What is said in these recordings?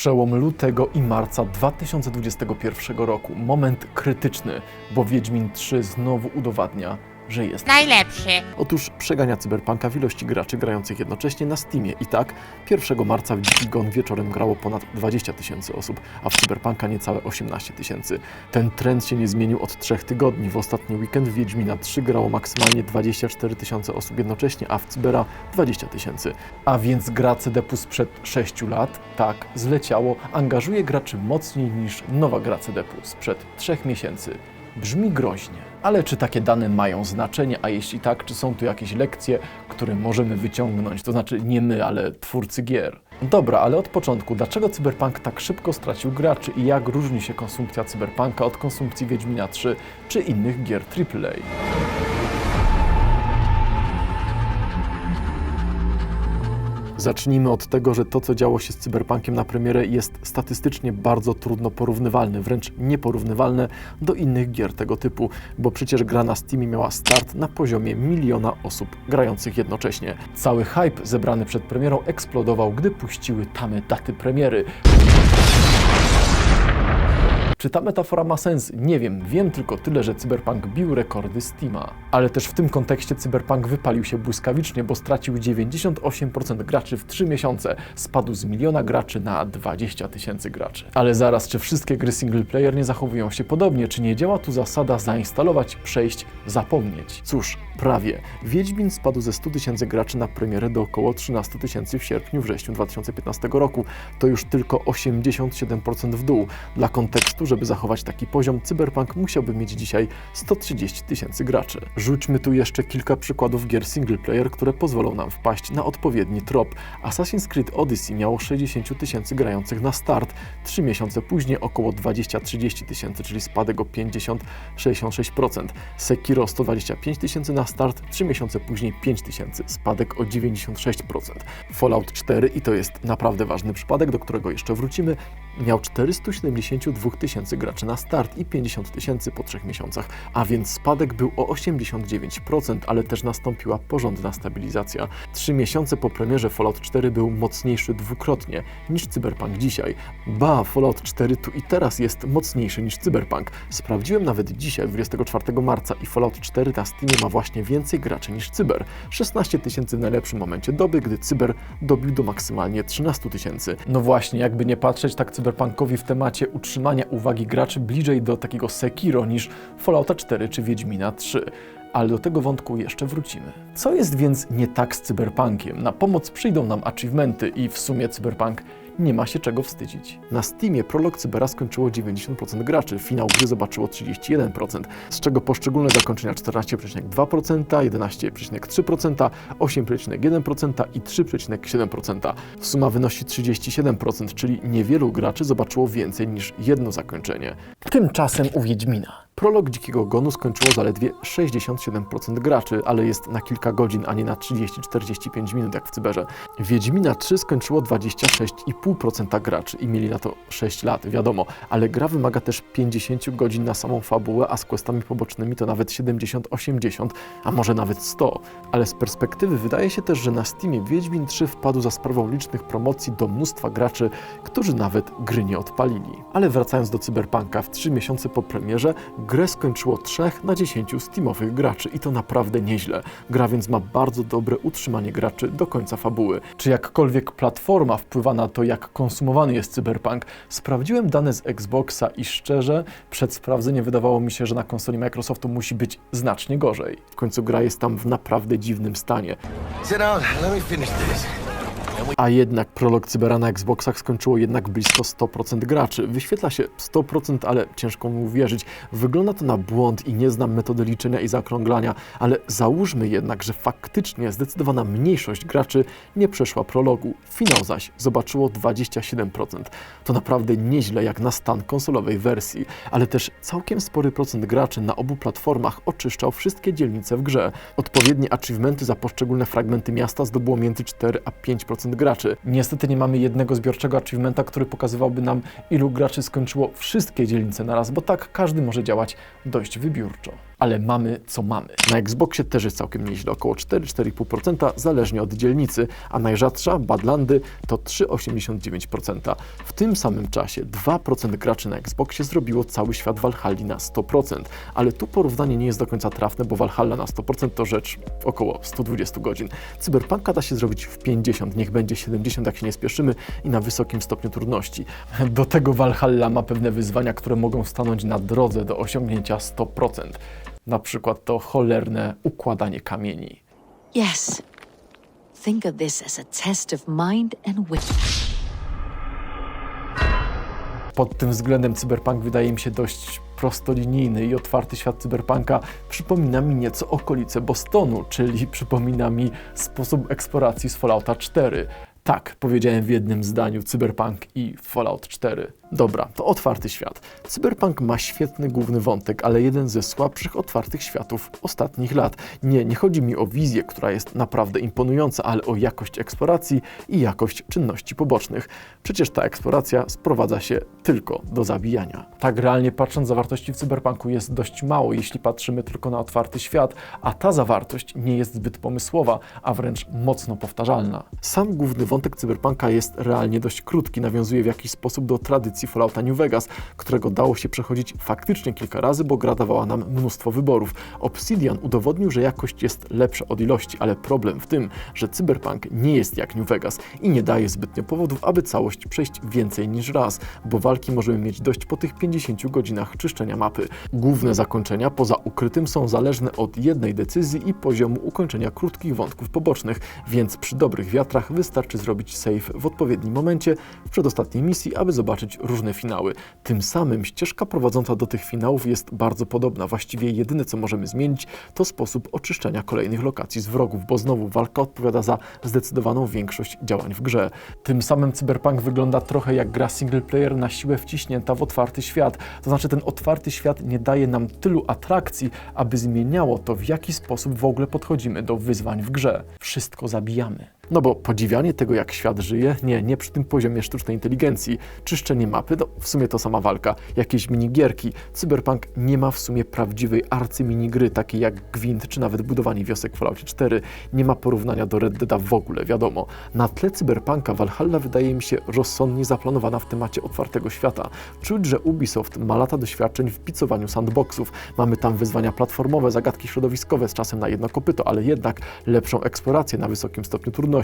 Przełom lutego i marca 2021 roku. Moment krytyczny, bo Wiedźmin 3 znowu udowadnia, że jest Najlepszy. Otóż przegania Cyberpunka w ilości graczy grających jednocześnie na Steamie. I tak 1 marca w Dziki Gon wieczorem grało ponad 20 tysięcy osób, a w Cyberpunka niecałe 18 tysięcy. Ten trend się nie zmienił od trzech tygodni. W ostatni weekend w Wiedźmina 3 grało maksymalnie 24 tysiące osób jednocześnie, a w Cybera 20 tysięcy. A więc gra CDP sprzed 6 lat, tak, zleciało, angażuje graczy mocniej niż nowa gra CDP sprzed 3 miesięcy. Brzmi groźnie. Ale czy takie dane mają znaczenie, a jeśli tak, czy są tu jakieś lekcje, które możemy wyciągnąć? To znaczy nie my, ale twórcy gier. Dobra, ale od początku, dlaczego Cyberpunk tak szybko stracił graczy i jak różni się konsumpcja Cyberpunka od konsumpcji Wiedźmina 3 czy innych gier AAA? Zacznijmy od tego, że to, co działo się z Cyberpunkiem na premierę, jest statystycznie bardzo trudno porównywalne, wręcz nieporównywalne do innych gier tego typu, bo przecież gra na Steamie miała start na poziomie miliona osób grających jednocześnie. Cały hype zebrany przed premierą eksplodował, gdy puściły tamy daty premiery. Czy ta metafora ma sens? Nie wiem. Wiem tylko tyle, że Cyberpunk bił rekordy Steama. Ale też w tym kontekście Cyberpunk wypalił się błyskawicznie, bo stracił 98% graczy w 3 miesiące. Spadł z miliona graczy na 20 tysięcy graczy. Ale zaraz, czy wszystkie gry single player nie zachowują się podobnie? Czy nie działa tu zasada zainstalować, przejść, zapomnieć? Cóż, prawie. Wiedźmin spadł ze 100 tysięcy graczy na premierę do około 13 tysięcy w sierpniu, wrześniu 2015 roku. To już tylko 87% w dół. Dla kontekstu, żeby zachować taki poziom, Cyberpunk musiałby mieć dzisiaj 130 tysięcy graczy. Rzućmy tu jeszcze kilka przykładów gier single player, które pozwolą nam wpaść na odpowiedni trop. Assassin's Creed Odyssey miało 60 tysięcy grających na start, 3 miesiące później około 20-30 tysięcy, czyli spadek o 50-66%. Sekiro 125 tysięcy na start, 3 miesiące później 5 tysięcy, spadek o 96%. Fallout 4, i to jest naprawdę ważny przypadek, do którego jeszcze wrócimy, miał 472 tysięcy graczy na start i 50 tysięcy po 3 miesiącach, a więc spadek był o 89%, ale też nastąpiła porządna stabilizacja. 3 miesiące po premierze Fallout 4 był mocniejszy dwukrotnie niż Cyberpunk dzisiaj. Ba, Fallout 4 tu i teraz jest mocniejszy niż Cyberpunk. Sprawdziłem nawet dzisiaj, 24 marca i Fallout 4 na Steamie ma właśnie więcej graczy niż Cyber. 16 tysięcy w najlepszym momencie doby, gdy Cyber dobił do maksymalnie 13 tysięcy. No właśnie, jakby nie patrzeć, tak Cyberpunkowi w temacie utrzymania uwagi graczy bliżej do takiego Sekiro niż Fallouta 4 czy Wiedźmina 3 ale do tego wątku jeszcze wrócimy. Co jest więc nie tak z cyberpunkiem? Na pomoc przyjdą nam achievementy i w sumie cyberpunk nie ma się czego wstydzić. Na Steamie prolog Cybera skończyło 90% graczy, finał gry zobaczyło 31%, z czego poszczególne zakończenia 14,2%, 11,3%, 8,1% i 3,7%. Suma wynosi 37%, czyli niewielu graczy zobaczyło więcej niż jedno zakończenie. Tymczasem u Wiedźmina. Prolog Dzikiego Gonu skończyło zaledwie 67% graczy, ale jest na kilka godzin, a nie na 30-45 minut jak w Cyberze. Wiedźmina 3 skończyło 26,5% graczy i mieli na to 6 lat, wiadomo, ale gra wymaga też 50 godzin na samą fabułę, a z questami pobocznymi to nawet 70-80, a może nawet 100. Ale z perspektywy wydaje się też, że na Steamie Wiedźmin 3 wpadł za sprawą licznych promocji do mnóstwa graczy, którzy nawet gry nie odpalili. Ale wracając do Cyberpunka, w 3 miesiące po premierze grę skończyło 3 na 10 Steamowych graczy i to naprawdę nieźle. Gra więc ma bardzo dobre utrzymanie graczy do końca fabuły. Czy jakkolwiek platforma wpływa na to, jak konsumowany jest Cyberpunk? Sprawdziłem dane z Xboxa i szczerze, przed sprawdzeniem wydawało mi się, że na konsoli Microsoftu musi być znacznie gorzej. W końcu gra jest tam w naprawdę dziwnym stanie. Sit down. Let me finish this. A jednak prolog Cybera na Xboxach skończyło jednak blisko 100% graczy. Wyświetla się 100%, ale ciężko mu uwierzyć. Wygląda to na błąd i nie znam metody liczenia i zaokrąglania, ale załóżmy jednak, że faktycznie zdecydowana mniejszość graczy nie przeszła prologu. Finał zaś zobaczyło 27%. To naprawdę nieźle jak na stan konsolowej wersji, ale też całkiem spory procent graczy na obu platformach oczyszczał wszystkie dzielnice w grze. Odpowiednie achievementy za poszczególne fragmenty miasta zdobyło między 4 a 5% graczy. Niestety nie mamy jednego zbiorczego achievementa, który pokazywałby nam, ilu graczy skończyło wszystkie dzielnice naraz, bo tak każdy może działać dość wybiórczo. Ale mamy co mamy. Na Xboxie też jest całkiem nieźle, około 4-4,5% zależnie od dzielnicy, a najrzadsza, Badlandy, to 3,89%. W tym samym czasie 2% graczy na Xboxie zrobiło cały świat Valhalla na 100%, ale tu porównanie nie jest do końca trafne, bo Valhalla na 100% to rzecz około 120 godzin. Cyberpunka da się zrobić w 50, niech będzie 70, jak się nie spieszymy i na wysokim stopniu trudności. Do tego Valhalla ma pewne wyzwania, które mogą stanąć na drodze do osiągnięcia 100%. Na przykład to cholerne układanie kamieni. Yes. Think of this as a test of mind and will. Pod tym względem cyberpunk wydaje mi się dość prostolinijny i otwarty świat cyberpunka przypomina mi nieco okolice Bostonu, czyli przypomina mi sposób eksploracji z Fallouta 4. Tak, powiedziałem w jednym zdaniu Cyberpunk i Fallout 4. Dobra, to otwarty świat. Cyberpunk ma świetny główny wątek, ale jeden ze słabszych otwartych światów ostatnich lat. Nie, nie chodzi mi o wizję, która jest naprawdę imponująca, ale o jakość eksploracji i jakość czynności pobocznych. Przecież ta eksploracja sprowadza się tylko do zabijania. Tak realnie patrząc, zawartości w Cyberpunku jest dość mało, jeśli patrzymy tylko na otwarty świat, a ta zawartość nie jest zbyt pomysłowa, a wręcz mocno powtarzalna. Sam główny wątek Cyberpunka jest realnie dość krótki, nawiązuje w jakiś sposób do tradycji Fallouta New Vegas, którego dało się przechodzić faktycznie kilka razy, bo gra dawała nam mnóstwo wyborów. Obsidian udowodnił, że jakość jest lepsza od ilości, ale problem w tym, że Cyberpunk nie jest jak New Vegas i nie daje zbytnio powodów, aby całość przejść więcej niż raz, bo walki możemy mieć dość po tych 50 godzinach czyszczenia mapy. Główne zakończenia poza ukrytym są zależne od jednej decyzji i poziomu ukończenia krótkich wątków pobocznych, więc przy dobrych wiatrach wystarczy zrobić save w odpowiednim momencie w przedostatniej misji, aby zobaczyć różne finały. Tym samym ścieżka prowadząca do tych finałów jest bardzo podobna. Właściwie jedyne co możemy zmienić to sposób oczyszczania kolejnych lokacji z wrogów, bo znowu walka odpowiada za zdecydowaną większość działań w grze. Tym samym Cyberpunk wygląda trochę jak gra single player na siłę wciśnięta w otwarty świat. To znaczy ten otwarty świat nie daje nam tylu atrakcji, aby zmieniało to w jaki sposób w ogóle podchodzimy do wyzwań w grze. Wszystko zabijamy. No bo podziwianie tego, jak świat żyje, nie, nie przy tym poziomie sztucznej inteligencji. Czyszczenie mapy, no w sumie to sama walka. Jakieś minigierki. Cyberpunk nie ma w sumie prawdziwej arcy minigry, takiej jak Gwint, czy nawet budowanie wiosek w Falloutie 4. Nie ma porównania do Red Deada w ogóle, wiadomo. Na tle Cyberpunka Valhalla wydaje mi się rozsądnie zaplanowana w temacie otwartego świata. Czuć, że Ubisoft ma lata doświadczeń w picowaniu sandboxów. Mamy tam wyzwania platformowe, zagadki środowiskowe z czasem na jedno kopyto, ale jednak lepszą eksplorację na wysokim stopniu trudności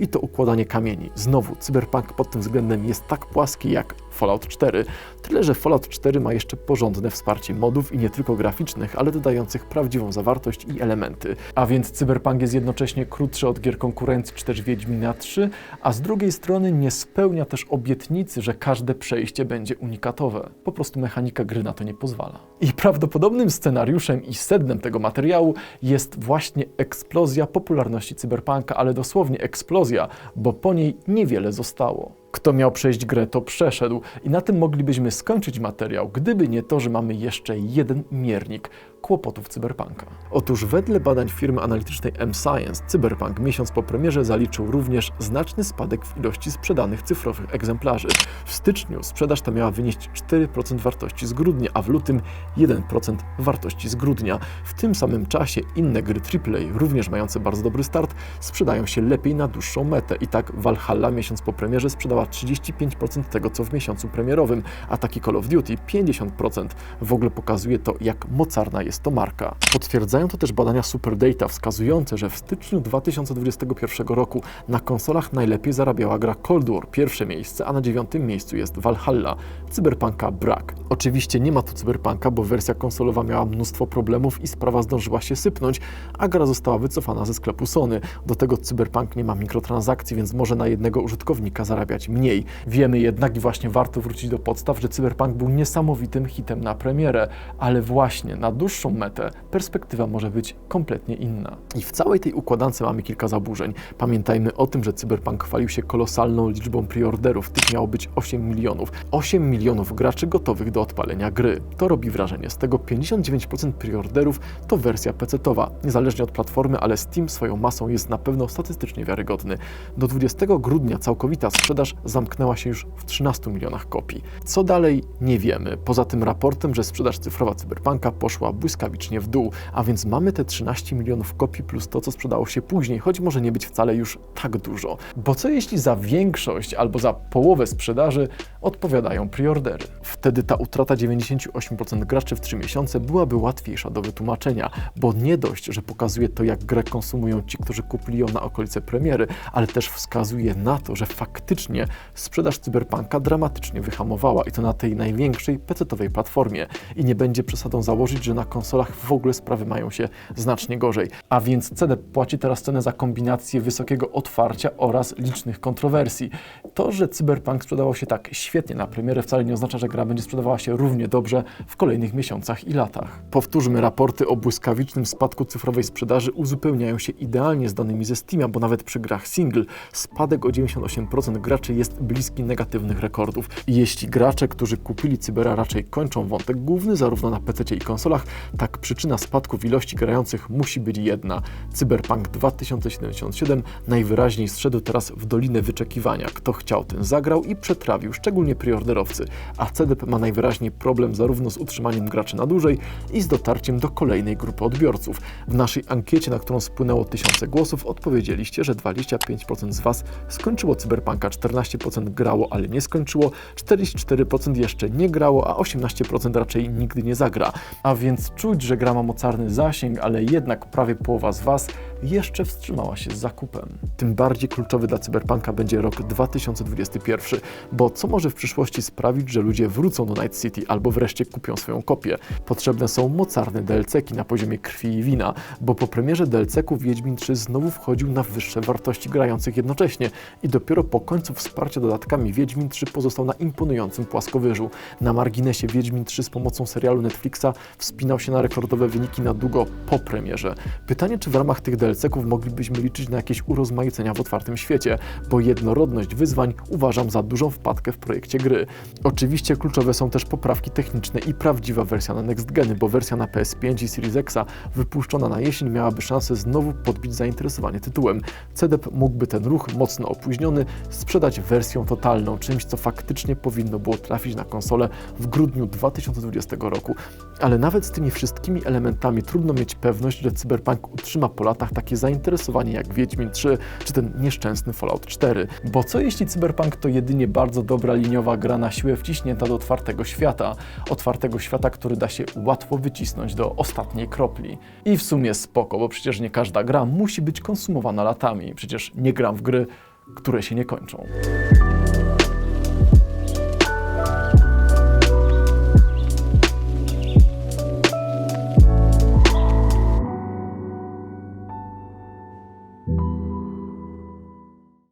i to układanie kamieni. Znowu, Cyberpunk pod tym względem jest tak płaski jak Fallout 4, tyle że Fallout 4 ma jeszcze porządne wsparcie modów i nie tylko graficznych, ale dodających prawdziwą zawartość i elementy. A więc Cyberpunk jest jednocześnie krótszy od gier konkurencji czy też Wiedźmina 3, a z drugiej strony nie spełnia też obietnicy, że każde przejście będzie unikatowe. Po prostu mechanika gry na to nie pozwala. I prawdopodobnym scenariuszem i sednem tego materiału jest właśnie eksplozja popularności Cyberpunka, ale dosłownie eksplozja, bo po niej niewiele zostało. Kto miał przejść grę, to przeszedł. I na tym moglibyśmy skończyć materiał, gdyby nie to, że mamy jeszcze jeden miernik kłopotów cyberpunka. Otóż wedle badań firmy analitycznej M-Science, Cyberpunk miesiąc po premierze zaliczył również znaczny spadek w ilości sprzedanych cyfrowych egzemplarzy. W styczniu sprzedaż ta miała wynieść 4% wartości z grudnia, a w lutym 1% wartości z grudnia. W tym samym czasie inne gry AAA, również mające bardzo dobry start, sprzedają się lepiej na dłuższą metę. I tak Valhalla miesiąc po premierze sprzedała 35% tego, co w miesiącu premierowym, a taki Call of Duty 50%. W ogóle pokazuje to, jak mocarna jest to marka. Potwierdzają to też badania Superdata wskazujące, że w styczniu 2021 roku na konsolach najlepiej zarabiała gra Cold War, pierwsze miejsce, a na dziewiątym miejscu jest Valhalla. Cyberpunka brak. Oczywiście nie ma tu Cyberpunka, bo wersja konsolowa miała mnóstwo problemów i sprawa zdążyła się sypnąć, a gra została wycofana ze sklepu Sony. Do tego Cyberpunk nie ma mikrotransakcji, więc może na jednego użytkownika zarabiać mniej. Wiemy jednak i właśnie warto wrócić do podstaw, że Cyberpunk był niesamowitym hitem na premierę, ale właśnie na dłuższą metę perspektywa może być kompletnie inna. I w całej tej układance mamy kilka zaburzeń. Pamiętajmy o tym, że Cyberpunk chwalił się kolosalną liczbą preorderów, tych miało być 8 milionów. 8 milionów graczy gotowych do odpalenia gry. To robi wrażenie. Z tego 59% preorderów to wersja PC-towa. Niezależnie od platformy, ale Steam swoją masą jest na pewno statystycznie wiarygodny. Do 20 grudnia całkowita sprzedaż zamknęła się już w 13 milionach kopii. Co dalej? Nie wiemy. Poza tym raportem, że sprzedaż cyfrowa Cyberpunka poszła błyskawicznie w dół, a więc mamy te 13 milionów kopii plus to, co sprzedało się później, choć może nie być wcale już tak dużo. Bo co jeśli za większość albo za połowę sprzedaży odpowiadają preordery? Wtedy ta utrata 98% graczy w 3 miesiące byłaby łatwiejsza do wytłumaczenia, bo nie dość, że pokazuje to, jak grę konsumują ci, którzy kupili ją na okolice premiery, ale też wskazuje na to, że faktycznie sprzedaż Cyberpunka dramatycznie wyhamowała i to na tej największej PC-owej platformie. I nie będzie przesadą założyć, że na konsolach w ogóle sprawy mają się znacznie gorzej. A więc CD płaci teraz cenę za kombinację wysokiego otwarcia oraz licznych kontrowersji. To, że Cyberpunk sprzedawał się tak świetnie na premierę wcale nie oznacza, że gra będzie sprzedawała się równie dobrze w kolejnych miesiącach i latach. Powtórzmy, raporty o błyskawicznym spadku cyfrowej sprzedaży uzupełniają się idealnie z danymi ze Steama, bo nawet przy grach single spadek o 98% graczy jest bliski negatywnych rekordów. Jeśli gracze, którzy kupili Cybera raczej kończą wątek główny zarówno na PC i konsolach, tak przyczyna spadku w ilości grających musi być jedna. Cyberpunk 2077 najwyraźniej zszedł teraz w dolinę wyczekiwania. Kto chciał, ten zagrał i przetrawił, szczególnie preorderowcy, a CDP ma najwyraźniej problem zarówno z utrzymaniem graczy na dłużej i z dotarciem do kolejnej grupy odbiorców. W naszej ankiecie, na którą spłynęło tysiące głosów, odpowiedzieliście, że 25% z Was skończyło Cyberpunka, 14% grało, ale nie skończyło, 44% jeszcze nie grało, a 18% raczej nigdy nie zagra. A więc czuć, że gra ma mocarny zasięg, ale jednak prawie połowa z Was jeszcze wstrzymała się z zakupem. Tym bardziej kluczowy dla Cyberpunka będzie rok 2021, bo co może w przyszłości sprawić, że ludzie wrócą do Night City albo wreszcie kupią swoją kopię? Potrzebne są mocarne DLC-ki na poziomie krwi i wina, bo po premierze DLC-ków Wiedźmin 3 znowu wchodził na wyższe wartości grających jednocześnie i dopiero po końcu wsparcia dodatkami Wiedźmin 3 pozostał na imponującym płaskowyżu. Na marginesie Wiedźmin 3 z pomocą serialu Netflixa wspinał się na rekordowe wyniki na długo po premierze. Pytanie, czy w ramach tych DLC-ków moglibyśmy liczyć na jakieś urozmaicenia w otwartym świecie, bo jednorodność wyzwań uważam za dużą wpadkę w projekcie gry. Oczywiście kluczowe są też poprawki techniczne i prawdziwa wersja na next geny, bo wersja na PS5 i Series X wypuszczona na jesień miałaby szansę znowu podbić zainteresowanie tytułem. CDP mógłby ten ruch mocno opóźniony sprzedać wersją totalną, czymś co faktycznie powinno było trafić na konsolę w grudniu 2020 roku. Ale nawet z tymi wszystkimi elementami trudno mieć pewność, że Cyberpunk utrzyma po latach takie zainteresowanie jak Wiedźmin 3 czy ten nieszczęsny Fallout 4. Bo co jeśli Cyberpunk to jedynie bardzo dobra liniowa gra na siłę wciśnięta do otwartego świata? Otwartego świata, który da się łatwo wycisnąć do ostatniej kropli. I w sumie spoko, bo przecież nie każda gra musi być konsumowana latami. Przecież nie gram w gry, które się nie kończą.